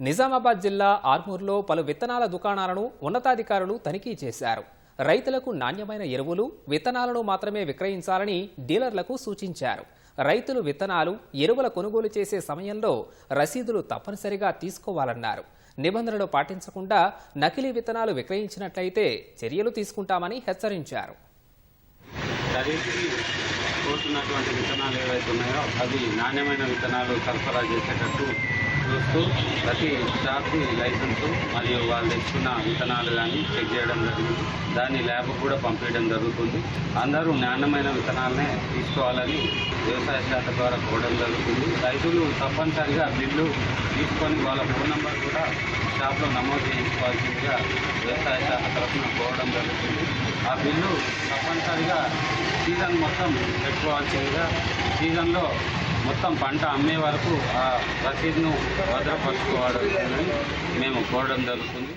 నిజామాబాద్ జిల్లా ఆర్మూర్లో పలు విత్తనాల దుకాణాలను ఉన్నతాధికారులు తనిఖీ చేశారు. రైతులకు నాణ్యమైన ఎరువులు విత్తనాలను మాత్రమే విక్రయించాలని డీలర్లకు సూచించారు. రైతులు విత్తనాలు ఎరువుల కొనుగోలు చేసే సమయంలో రసీదులు తప్పనిసరిగా తీసుకోవాలన్నారు. నిబంధనలు పాటించకుండా నకిలీ విత్తనాలు విక్రయించినట్లయితే చర్యలు తీసుకుంటామని హెచ్చరించారు. కోరుతున్నటువంటి విత్తనాలు ఏవైతే ఉన్నాయో అది నాణ్యమైన విత్తనాలు సరఫరా చేసేటట్టు చూస్తూ ప్రతి స్టాఫ్కి లైసెన్సు మరియు వాళ్ళు తెచ్చుకున్న విత్తనాలు కానీ చెక్ చేయడం జరిగింది. దాన్ని ల్యాబ్ కూడా పంపించడం జరుగుతుంది. అందరూ నాణ్యమైన విత్తనాలనే తీసుకోవాలని వ్యవసాయ శాఖ ద్వారా కోవడం జరుగుతుంది. రైతులు తప్పనిసరిగా బిల్లు తీసుకొని వాళ్ళ ఫోన్ నెంబర్ కూడా షాప్లో నమోదు చేయించుకోవాల్సిందిగా వ్యవసాయ శాఖ తరఫున కోవడం జరుగుతుంది. ఆ బిల్లు తప్పనిసరిగా సీజన్ మొత్తం పెట్టుకోవాల్సిందిగా సీజన్లో మొత్తం పంట అమ్మే వరకు ఆ రసీదును భద్రపరుచుకోవాలని మేము కోరడం జరుగుతుంది.